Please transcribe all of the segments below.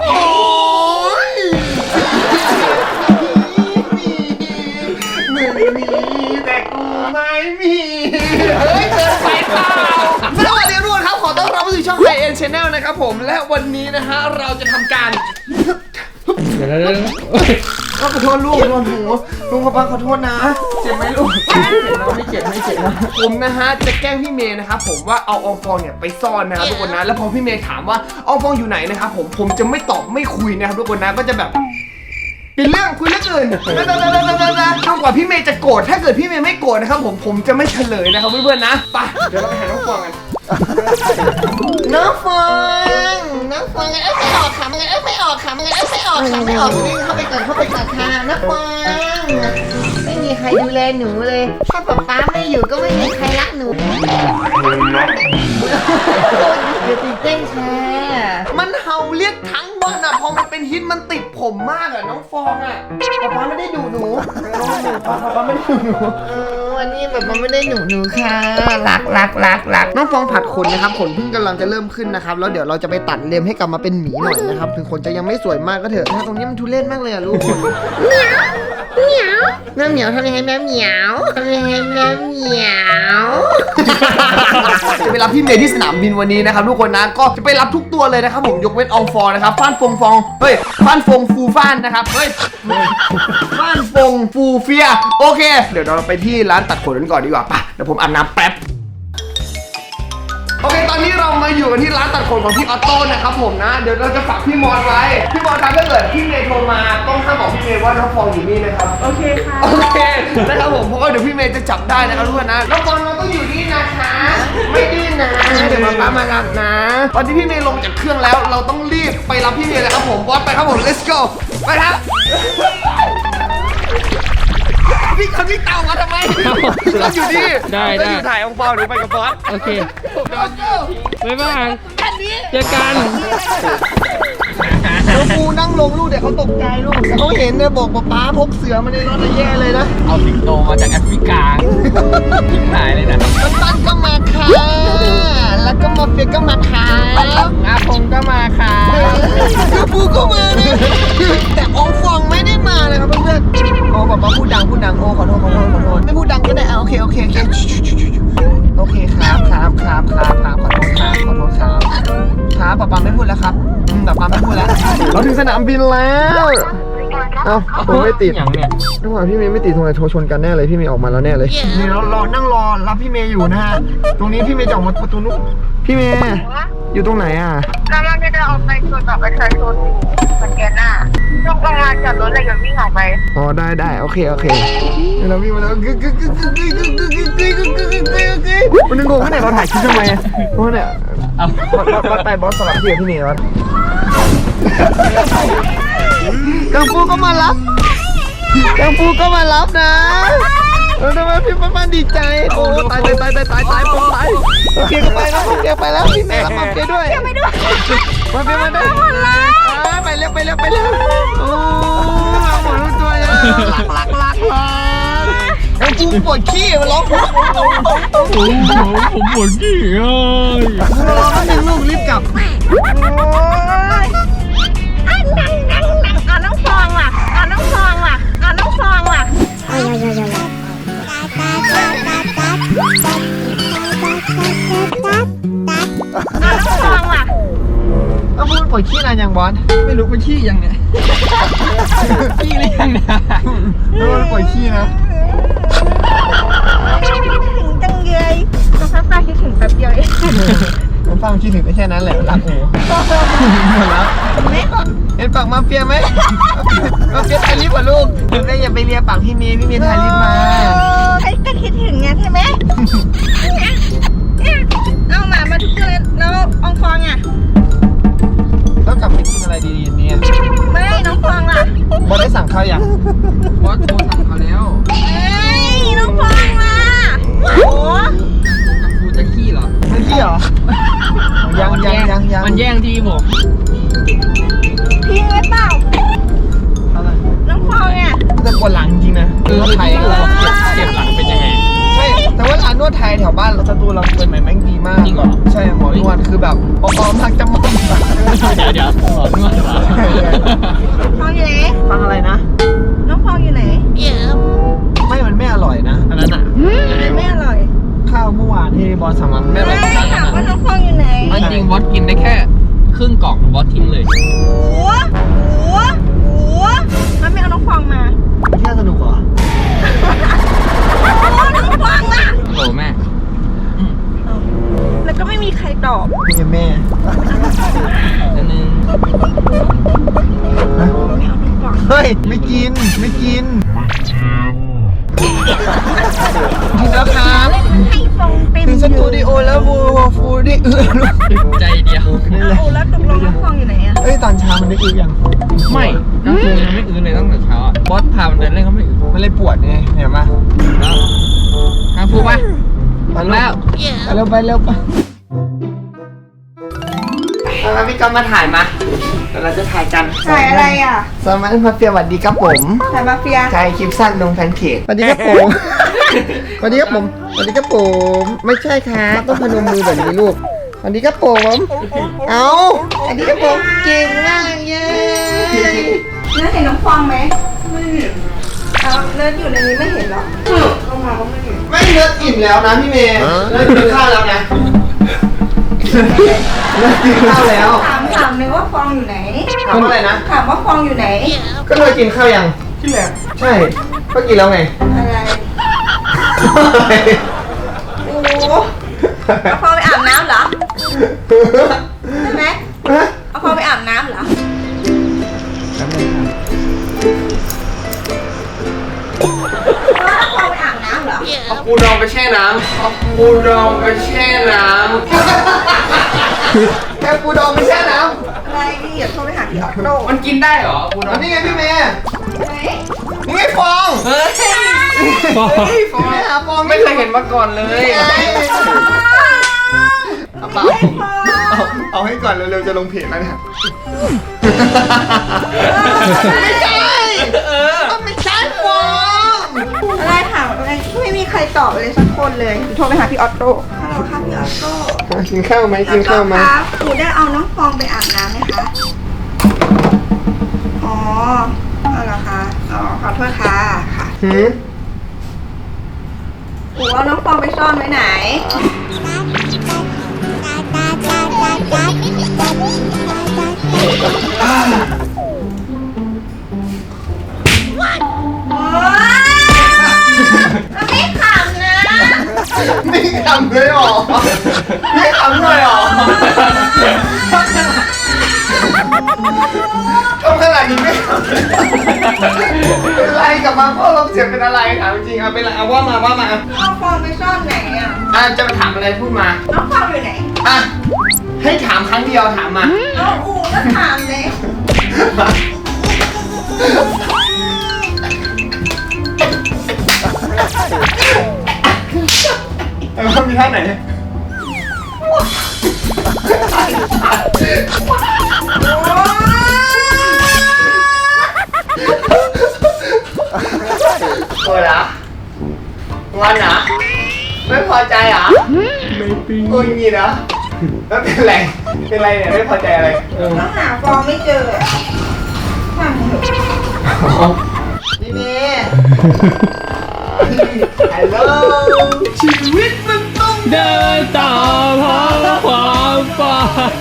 โอ้ยมึงมีแต่กูไม่มี เฮ้ยเกินไปเปล่าสวัสดีทุกคนครับ ขอต้อนรับเข้าสู่ช่องไ n เอ็นชาแนลนะครับผม และวันนี้นะฮะ เราจะทำการ เดี๋ยวเดี๋ยวเดี๋ยวขอโทษลูกโดนหูลุงป้าขอโทษนะ เจ็บไหมลูกเจ็บนะไม่เจ็บไม่เจ็บนะผมนะฮะจะแกล้งพี่เมย์นะครับผมว่าเอาอองฟองเนี่ยไปซ่อนนะครับทุกคนนะแล้วพอพี่เมย์ถามว่าอองฟองอยู่ไหนนะครับผมผมจะไม่ตอบไม่คุยนะครับทุกคนนะก็จะแบบเป็นเรื่องคุยเรื่องอื่นแล้วจนกว่าพี่เมย์จะโกรธถ้าเกิดพี่เมย์ไม่โกรธนะครับผมผมจะไม่เฉลยนะครับเพื่อนๆนะไปเดี๋ยวเราไปหาน้องฟองกัน น้องฟองน้องฟองเอ้ยไม่ออกค่ะมันเอ้ยไม่ออกค่ะมันเอ้ยไม่ ออกค่ะไม่ออกวิ่งเข้าไปก่อนเข้าไปก่อนค่ะน้องฟองไม่มีใครดูแลหนูเลย ถ้าป๊าป๊าไม่อยู่ก็ไม่มีใครรักหนูอย่าตื่นเต้นค่ะมันเห่าเรียกทั้งวัน อะพอมันเป็นฮิตมันติดผมมากอะน้องฟองอะป๊าป๊าไม่ได้ดูหนูป๊าป๊าไม่ได้ดูหนูเออวันนี้แบบมันไม่ได้หนูหนูค่ะรักรักรักรักน้องฟองผัดขนนะครับขนเพิ่งกำลังจะเริ่มขึ้นนะครับแล้วเดี๋ยวเราจะไปตัดเล็มให้กลับมาเป็นหมีหน่อยนะครับถึงขนจะยังไม่สวยมากก็เถอะนะตรงนี้มันทุเรศมากเลยอะลูก เหมียวแม่เหมียวทำยังไงแม่เหมียวทำยังไงแม่เหมียวจะไปรับพี่เมย์ที่สนามบินวันนี้นะครับทุกคนนะก็จะไปรับทุกตัวเลยนะครับผมยกเว้นอองฟองนะครับฟ้านฟงฟองเฮ้ยฟ้านฟงฟูฟ้านนะครับเฮ้ยฟ้านฟงฟูเฟียโอเค เดี๋ยวเราไปที่ร้านตัดขนกันก่อนดีกว่าป่ะเดี๋ยวผมอาบน้ำแป๊บ โอเค ตอนนี้เรามาอยู่กันที่ร้านตัดขนของพี่ออโต้นะครับผมนะ เดี๋ยวเราจะฝากพี่มอสไว้ พี่มอสครับถ้าเกิดพี่เมย์โทรมาต้องห้ามบอกพี่เมย์ว่าน้องฟองอยู่นี่นะครับ โอเคค่ะ โอเคนะครับผม เพราะว่าเดี๋ยวพี่เมย์จะจับได้นะครับทุกคนนะน้องฟองเราต้องอยู่นี่นะคะ ไม่ดื้อนะ เดี๋ยวมาป้ามารับนะ ตอนที่พี่เมย์ลงจากเครื่องแล้ว เราต้องรีบไปรับพี่เมย์เลยครับผมบอสไปครับผม let's go ไปครับ พี่คนพี่เต่ามาทำไมพี่ก็อยู่นี่ได้จะได้อยู่ถ่ายองฟองหรือไปกับบอสโอเคบ๊ายบายเจอกันน้องปูนั่งลงลูกเดี๋ยวเขาตกใจลูกแต่เขาเห็นเนี่ยบอกป๊าป๊าพกเสือมาในรถแล้วแย่เลยนะ เอาสิงโตมาจากแอฟริกาทิ้งหายเลยนะ มันตั้นก็มาค่ะ แล้วก็มาเฟียก็มาค่ะ โอเคโอเคโอเคโอเคครับครับครับครับครับขอโทษครับขอโทษครับครับป๊าป๊าไม่พูดแล้วครับอืมป๊าป๊าไม่พูดแล้ว เราถึงสนามบินแล้ว เอ้าผมไม่ติดอย่างเนี้ยระหว่างพี่เมย์ไม่ติดตรงไหนโทรชนกันแน่เลยพี่เมย์ออกมาแล้วแน่เลยนี่เรารอนั่งรอรับพี่เมย์อยู่นะฮะตรงนี้พี่เมย์จะออกมาประตูนู้นพี่เมย์อยู่ตรงไหนอะกำลังจะเดินออกไปตรวจสอบประชาชนสแกนหน้าช่วงกลางลานจอดรถเลยจะวิ่งออกไปอ๋อได้ได้โอเคโอเคเราวิ่งมาแล้วกึกกึกกึกกึกกึกกึกกึกกึกกึกกึกกึกกึกกึกกึกมันนึกงงว่าเนี่ยเราถ่ายคลิปทำไมอะเพราะเนี่ยเอาบอสบอสไปบอสสลับที่กับพี่เมย์บอส กังฟูก็มารับกังฟูก็มารับนะเออทำไมพี่ป้าดีใจ โอ้ตายตายตายตายตายผมตายโอเคก็ไปแล้วโอเคไปแล้วพี่เมย์รับมาเฟียด้วยไปด้วยมาเฟียมาด้วยไปเร็วไปเร็วไปเร็วโอ้หมดทุกตัวเลยรักรักรักรักไอ้ปูปวดขี้มันร้องผมปวดขี้เอ้ยรอแป๊บนึงลูกรีบกลับ บอสไม่รู้เป็นขี้ยังเนี่ยขี้หรือยังนะแล้วมันปวดขี้นะคิดถึงจังเลยสักพักคิดถึงแป๊บเดียวเองมันฟังคิดถึงได้แค่นั้นแหละรักโอ้หมดแล้วเห็นปากมาเฟียไหมมาเฟียถ่ายลิปอะลูกได้อย่าไปเลียปากพี่เมย์พี่เมย์ถ่ายลิปมาใครก็คิดถึงไงใช่ไหมเนี่ยเอาหมามาทุกคืนแล้วอองฟองอะแล้ว กลับไปกินอะไรดีๆเนี่ย ไม่น้องฟองล่ะบอสได้สั่งข้าวยังบอสโทรสั่งเขา นวดเหรอฟองอยู่ไหน ฟังอะไรนะ น้องฟองอยู่ไหนไม่มันไม่อร่อยนะ อันนั้นอะอะไรไม่อร่อยข้าวเมื่อวานที่บอสสั่งมาไม่อร่อยไม่ถามว่าน้องฟองอยู่ไหนอันจริงบอสกินได้แค่ ครึ่งกล่องบอสทิ้งเลยหัวหัวหัวมันไม่เอาน้องฟองมาแค่สนุกเหรอโอ้น้องฟองล่ะโหแม่แล้ว ก็ไม่มีใครตอบ นี่แม่อันนึงเฮ้ย ไม่กิน ไม่กิน กินแล้วครับให้ฟองเต็มถึงสตูดิโอแล้ววูฟูดิเออลูกใจเดียวเอาแล้วตกลงน้องฟองอยู่ไหนอะเอ้ย ตอนเช้ามันได้อึยัง ไม่ก็คือยังไม่อื้อเลยตั้งแต่เช้าอะบอสพามันเดินเล่นก็ไม่อื้อมันเลยปวดไงเห็นปะแล้วฮาฟูปะ ไปแล้วไปเร็วไปเร็วไปมาพี่ก็มาถ่ายมาเดี๋ยวเราจะถ่ายกันถ่ายอะไรอะสมัยมาเฟียสวัสดีครับผมถ่ายมาเฟียถ่ายคลิปสั้นลงแฟนเพจสวัสดีครับผมสวัสดีครับผมสวัสดีครับผมไม่ใช่ครับต้องพนมมือแบบนี้ลูกสวัสดีครับผมเอาสวัสดีครับผมเก่งมากเย้แล้วเห็นน้องฟองไหมไม่เห็นเอาเนิร์ดอยู่ในนี้ไม่เห็นหรอลง มาก็ไม่เห็นไม่เลิกอิ่มแล้วนะพี่เมย์เลิกกินข้าวแล้วนะเลิกกินข้าวแล้วถามถามนึงว่าฟองอยู่ไหน ถามว่าอะไรนะ ถามว่าฟองอยู่ไหน ก็เลยกินข้าวยังกินแล้วใช่ก็กินแล้วไง อะไรโอ้เอาฟองไปอาบน้ำเหรอใน้ำเอาปูดองไปแช่น้ำแค่ปูดองไปแช่น้อะไรนี่อย่าโทรไปหาพี่ออโต้มันกินได้เหรอปูำดออังนนี้ไงพี่เมย์ไหนนี่ไงฟองเฮ้ยฟองไม่หาฟองไม่เคยเห็นมาก่อนเลยเอาเปล่าเอาเอาให้ก่อนเร็วๆจะลงเพจแล้วเนี่ย ไม่ใช่ รตอบเลยสักคนเลยโทรไปหาพี่ออโต้ฮัลโหลค่ะพี่ออโต้กินข้าวไหมกินข้าวไหมครับหนูได้เอาน้องฟองไปอาบน้ำไหมคะ อ๋อเอาเหรอคะ อ๋อขอโทษค่ะ ค่ะหืมหนูเอาน้องฟองไปซ่อนไว้ไหนโไม่ทำเลยเหรอไม่ทำเลยเหรอทำขนาดนี้ไม่ทำเลยเป็นไรกลับมาพ่อเราเสียงเป็นอะไรถามจริงเอาเป็นไรเอาว่ามาว่ามาเอาฟองไปซ่อนไหนอะอะจะถามอะไรพูดมาน้องฟองอยู่ไหนอะให้ถามครั้งเดียวถามมา เอาอูก็ถามเลย ไอ้ว่ามีท่าไหนโกรธเหรองอนเหรอไม่พอใจเหรอไม่ปีโอ้ยงี้นะแล้วเป็นไร เป็นไรเนี่ยไม่พอใจอะไรต้องหาฟองไม่เจออะทำเถอะพี่เมย์ ฮัลโหลชีวิตมันต้องเดินต่อเพราะความฝัน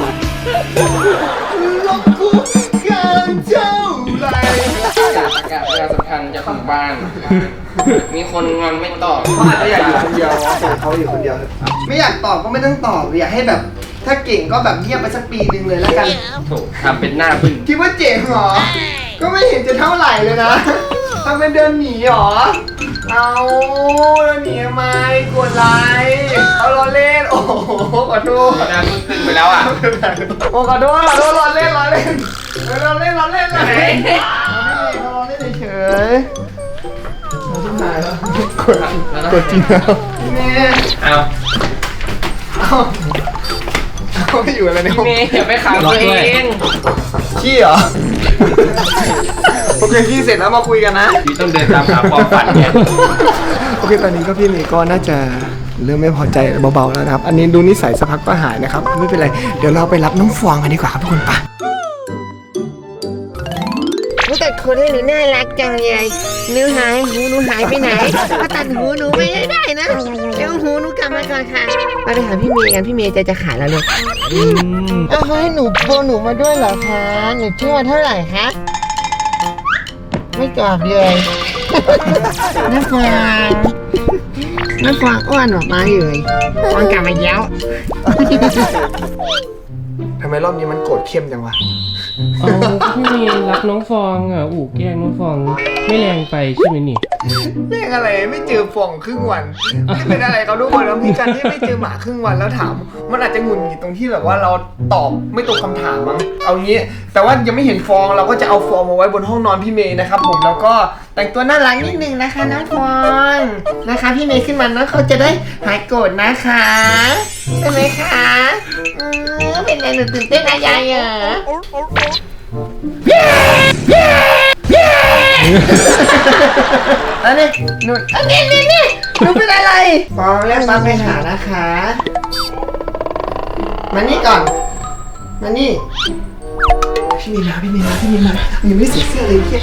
ลงคุกกันเท่าไหรอากาศเวลาสำคัญจะถึงบ้าน มีคนงอนไม่ตอบเขาอาจจะอยากอยู่คนเดียวปล่อยเขาอยู่คนเดียว ไม่อยากตอบก็ไม่ต้องตอบอยากให้แบบ ถ้าเก่งก็แบบเงียบไปสักปีหนึ่งเลยแล้วกันโถทำเป็นหน้าบึ้งคิดว่าเจ๋งเหรอ ก็ไม่เห็นจะเท่าไหร่เลยนะทำเป็นเดินหนีเหรอ เอาเดินหนีทำไมกดไลค์เอาล้อเล่น โอ้โหขอโทษหน้าบึ้งตึงไปแล้วอะโอ้ขอโทษขอโทษล้อเล่นล้อเล่นเออล้อเล่นล้อเล่นล้อเล่นล้อเล่นเฉยเอาที่ไหนแล้วกดกดจริงแล้วพี่เมย์เอาเอาเอาไม่อยู่อะไรในห้องเมย์อย่าไปขังตัวเองขี้เหรอ โอเคขี้เสร็จแล้วมาคุยกันนะพี่ต้องเดินตามหาความฝันไงโอเคตอนนี้ก็พี่เมย์ก็น่าจะเริ่มไม่พอใจเบาๆแล้วนะครับ อันนี้ดูนิสัยสักพักก็หายนะครับ ไม่เป็นไร เดี๋ยวเราไปรับน้องฟองกันดีกว่าครับทุกคนไป ผู้ตัดขนให้หนูน่ารักจังเลยหนูหายหูหนูหายไปไหนมาตัดหูหนูไม่ได้นะเดี๋ยวหูหนูกลับมาก่อนค่ะมาไปหาพี่เมย์กันพี่เมย์จะจะขายแล้วเลยเอาเขาให้หนูโบหนูมาด้วยเหรอคะหนูชื่อมาเท่าไหร่คะไม่ตอบเลยน้าฟางน้าฟางอ้วนออกมาเลยฟางกลับมาแล้วทำไมรอบนี้มันโกรธเข้มจังวะ เอาพี่เมย์รักน้องฟองอะอู่แกล้งน้องฟอง ไม่แรงไปใช่ไหมนี่ เรื่องอะไรไม่เจอฟองครึ่งวันไม่เป็นอะไรเขาทุกคนแล้วมีการที่ไม่เจอหมาครึ่งวันแล้วถาม มันอาจจะหงุดหงิดตรงที่แบบว่าเราตอบไม่ตรงคำถามมั้งเอางี้ แต่ว่ายังไม่เห็นฟองเราก็จะเอาฟองมาไว้บนห้องนอนพี่เมย์นะครับผมแล้วก็แต่งตัวน่ารักนิดนึงนะคะน้องฟองนะคะ พี่เมย์ขึ้นมานะเขาจะได้หายโกรธนะคะ เป็นไงหนูตื่นเต้นอะไรอะอันนี้หนูอันนี้นี่นี่หนูเป็นอะไรฟองเรียกป้าไปหานะคะ มานี่ก่อน มานี่ พี่มีมาพี่มีมาพี่มีมายังไม่ใส่เสื้อเลยพี่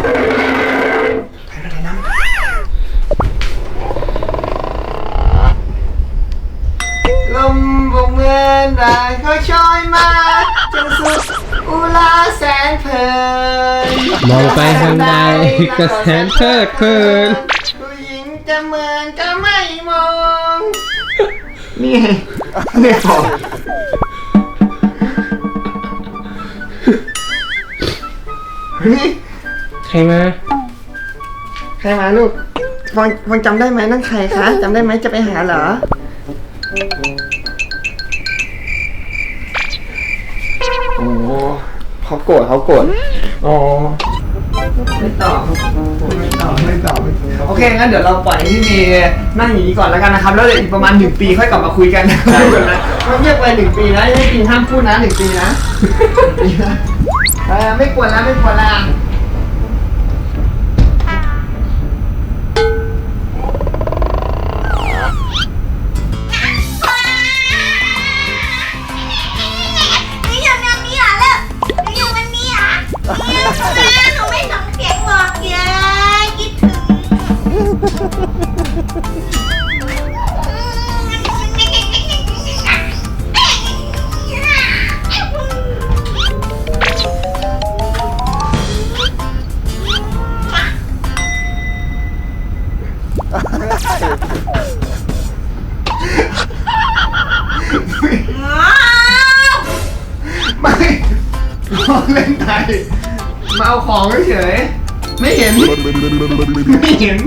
ไปไปน้ำลมบ กเมือนได้เขาช่อยมาจนสุดอุลาแสนเพลินมองไปทางใดก็แสนเพลิดเพลิน ผู้หญิงจะเหมือนก็ไม่มอง นี่ไงนี่พอนี่ใครมาใครมาลูกฟังฟังจำได้ไหมนั่นใครคะจำได้ไหมจะไปหาเหรอ โกรธเขาโกรธอ๋อไม่ตอบไม่ตอบไม่ตอบโอเคงั้นเดี๋ยวเราปล่อยให้พี่เมย์นั่งอย่างนี้ก่อนแล้วกันนะครับ แล้วเดี๋ยวอีกประมาณหนึ่งปีค่อยกลับมาคุยกันนะต้องเงียบไปหนึ่งปีนะให้กินห้ามพูดนะหนึ่งปีนะเออไม่กวนแล้วไม่กวนแล้ว ไม่ลองเล่นไทยมาเอาของเฉย ไม่เห็น ไม่เห็น